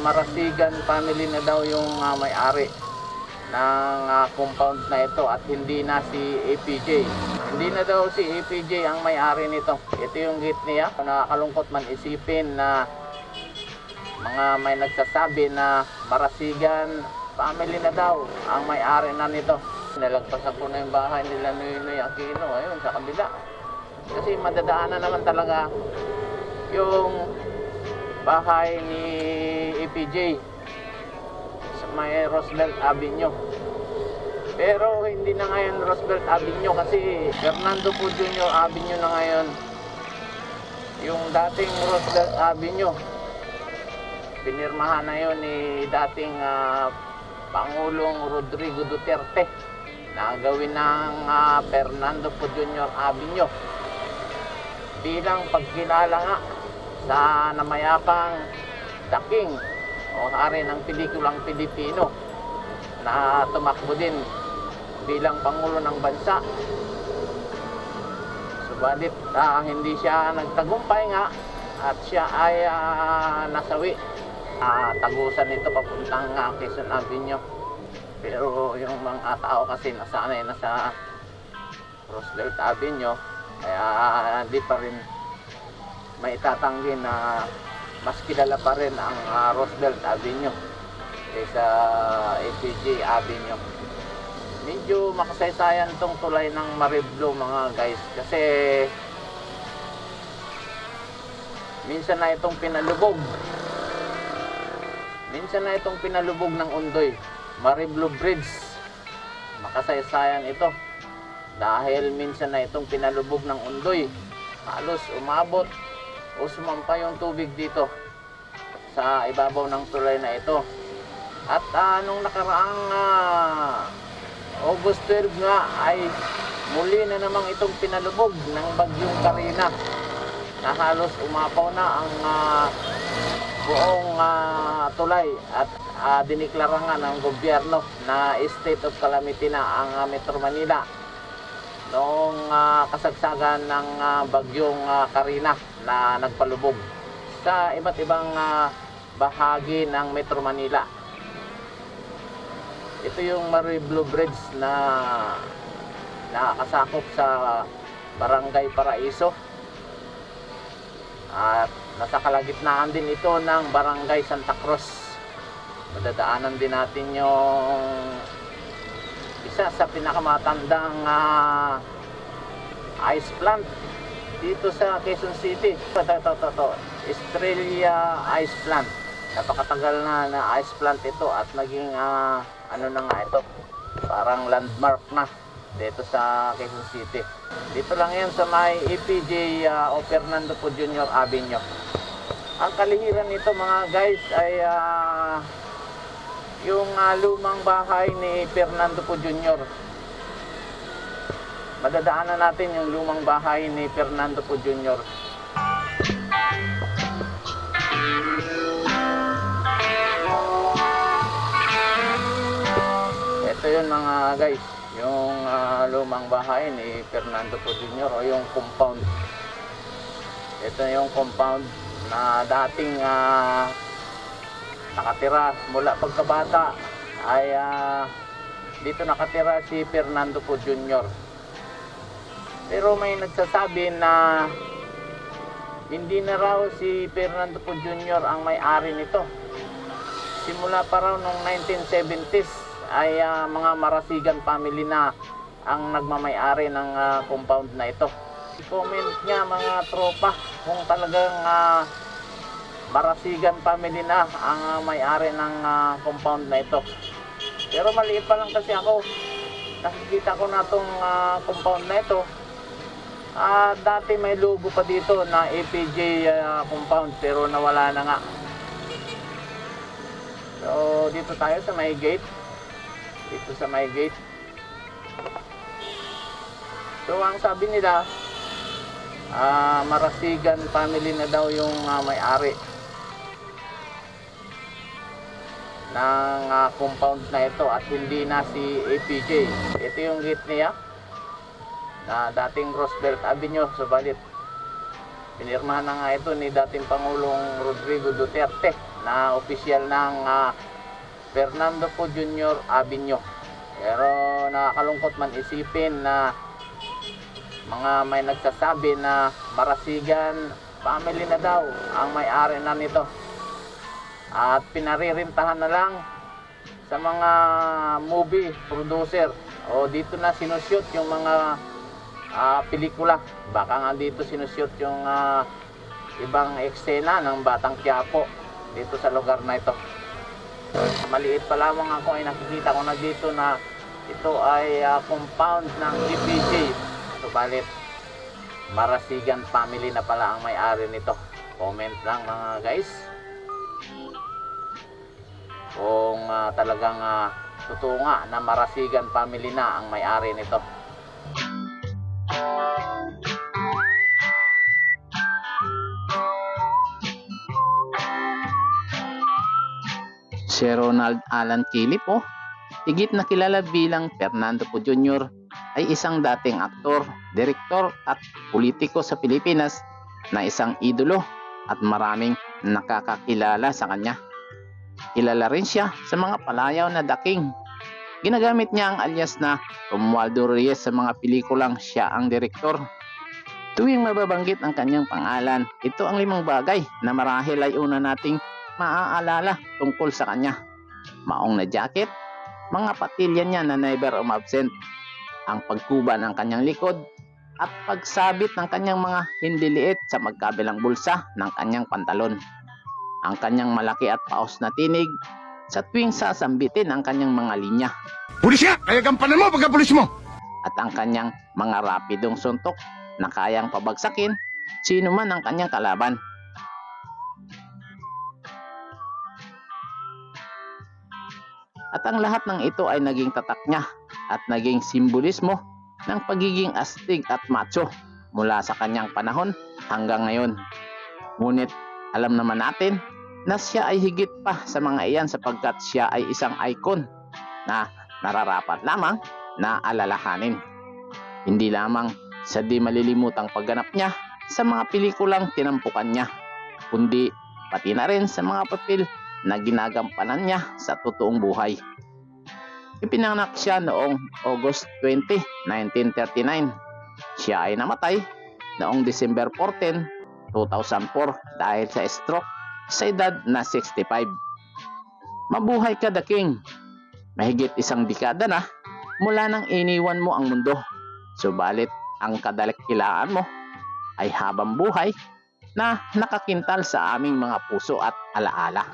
Marasigan family na daw yung ah, may-ari ng ah, compound na ito at hindi na si APJ. Hindi na daw si APJ ang may-ari nito. Ito yung gate niya. Nakakalungkot man isipin na mga may nagsasabi na Marasigan family na daw ang may-ari na nito. Nalagpasan ko na yung bahay nila Noy Aquino ayun sa kabila. Kasi madadaanan naman talaga yung bahay ni APJ sa may Roosevelt Avenue. Pero hindi na ngayon Roosevelt Avenue kasi Fernando po Jr. Avenue na ngayon. Yung dating Roosevelt Avenue. Pinirmahan na yun ni dating ah, Pangulong Rodrigo Duterte na gawin ng ah, Fernando po Jr. Avenue bilang pagkilala nga sa namayapang daking o hari ng pelikulang Pilipino na tumakbo din bilang Pangulo ng Bansa. Subalit ah, hindi siya nagtagumpay nga at siya ay ah, nasawi. Ah, tagusan ito papuntang uh, Quezon Avenue. Pero yung mga tao kasi nasanay na sa Roosevelt Avenue kaya hindi pa rin may itatanggi na mas kilala pa rin ang ah, Roosevelt Avenue kaysa APJ Avenue. Medyo makasaysayan tong tulay ng Mariblo mga guys kasi minsan na itong pinalubog. Minsan na itong pinalubog ng Undoy. Mariblo Bridge. Makasaysayan ito dahil minsan na itong pinalubog ng Undoy. Halos umabot o sumampa yung tubig dito sa ibabaw ng tulay na ito. At ah, nung nakaraang ah, August 12 nga ay muli na namang itong pinalubog ng bagyong Karina na halos umapaw na ang ah, buong ah, tulay at ah, diniklara nga ng gobyerno na state of calamity na ang ah, Metro Manila noong ah, kasagsagan ng ah, bagyong ah, Karina na nagpalubog sa iba't ibang ah, bahagi ng Metro Manila. Ito yung Mariblo Bridge na nakakasakop sa Barangay Paraiso. At nasa kalagitnaan din ito ng Barangay Santa Cruz. Madadaanan din natin yung isa sa pinakamatandang ah, ice plant dito sa Quezon City. Ito, ito, ito, ito. Estrella Ice Plant. Napakatagal na na ice plant ito at naging ah, ano na nga ito, parang landmark na dito sa Quezon City. Dito lang yan sa may EPJ ah, o Fernando Po Jr. Avenue. Ang kalihiran nito mga guys ay ah, yung ah, lumang bahay ni Fernando Po Jr. Madadaanan natin yung lumang bahay ni Fernando Po Jr. Ito yun mga guys, yung ah, lumang bahay ni Fernando Po Jr. o yung compound. Ito yung compound na dating ah, nakatira mula pagkabata ay ah, dito nakatira si Fernando Po Jr. Pero may nagsasabi na hindi na raw si Fernando Po Jr. ang may-ari nito. Simula pa raw noong 1970s ay ah, mga Marasigan family na ang nagmamay-ari ng ah, compound na ito. Comment niya mga tropa kung talagang ah, Marasigan family na ang ah, may-ari ng ah, compound na ito. Pero maliit pa lang kasi ako. Nakikita ko na itong ah, compound na ito. Ah, dati may logo pa dito na APJ ah, compound pero nawala na nga. So, dito tayo sa may gate. Dito sa may gate. So, ang sabi nila, ah, Marasigan family na daw yung ah, may-ari ng ah, compound na ito at hindi na si APJ. Ito yung gate niya na dating Roosevelt Avenue, subalit pinirmahan na nga ito ni dating Pangulong Rodrigo Duterte na opisyal ng ah, Fernando Po Jr. Avenue. Pero nakakalungkot man isipin na mga may nagsasabi na Marasigan family na daw ang may-ari na nito. At pinaririntahan na lang sa mga movie producer o dito na sinushoot yung mga ah, pelikula. Baka nga dito sinushoot yung ah, ibang eksena ng Batang Quiapo dito sa lugar na ito. Maliit pa lamang ako ay nakikita ko na dito na ito ay ah, compound ng EPJ. Subalit, Marasigan family na pala ang may-ari nito. Comment lang mga guys. Kung ah, talagang ah, totoo nga na Marasigan family na ang may-ari nito. Si Ronald Alan Kilip oh, higit na kilala bilang Fernando Po Jr. ay isang dating aktor, direktor at politiko sa Pilipinas na isang idolo at maraming nakakakilala sa kanya. Kilala rin siya sa mga palayaw na daking. Ginagamit niya ang alias na Romualdo Reyes sa mga pelikulang siya ang direktor. Tuwing mababanggit ang kanyang pangalan, ito ang limang bagay na marahil ay una nating maaalala tungkol sa kanya. Maong na jacket, mga patilya niya na never umabsent, ang pagkuba ng kanyang likod, at pagsabit ng kanyang mga hindi liit sa magkabilang bulsa ng kanyang pantalon. Ang kanyang malaki at paos na tinig sa tuwing sasambitin ang kanyang mga linya Pulis ka! Kaya gampanan mo pagka pulis mo! at ang kanyang mga rapidong suntok na kayang pabagsakin sino man ang kanyang kalaban. At ang lahat ng ito ay naging tatak niya at naging simbolismo ng pagiging astig at macho mula sa kanyang panahon hanggang ngayon. Ngunit alam naman natin na siya ay higit pa sa mga iyan sapagkat siya ay isang icon na nararapat lamang na alalahanin. Hindi lamang sa di malilimutang pagganap niya sa mga pelikulang tinampukan niya, kundi pati na rin sa mga papel na ginagampanan niya sa totoong buhay. Ipinanganak siya noong August 20, 1939. Siya ay namatay noong December 14, 2004 dahil sa stroke sa edad na 65. Mabuhay ka, The King! Mahigit isang dekada na mula nang iniwan mo ang mundo. Subalit, ang kadalakilaan mo ay habang buhay na nakakintal sa aming mga puso at alaala.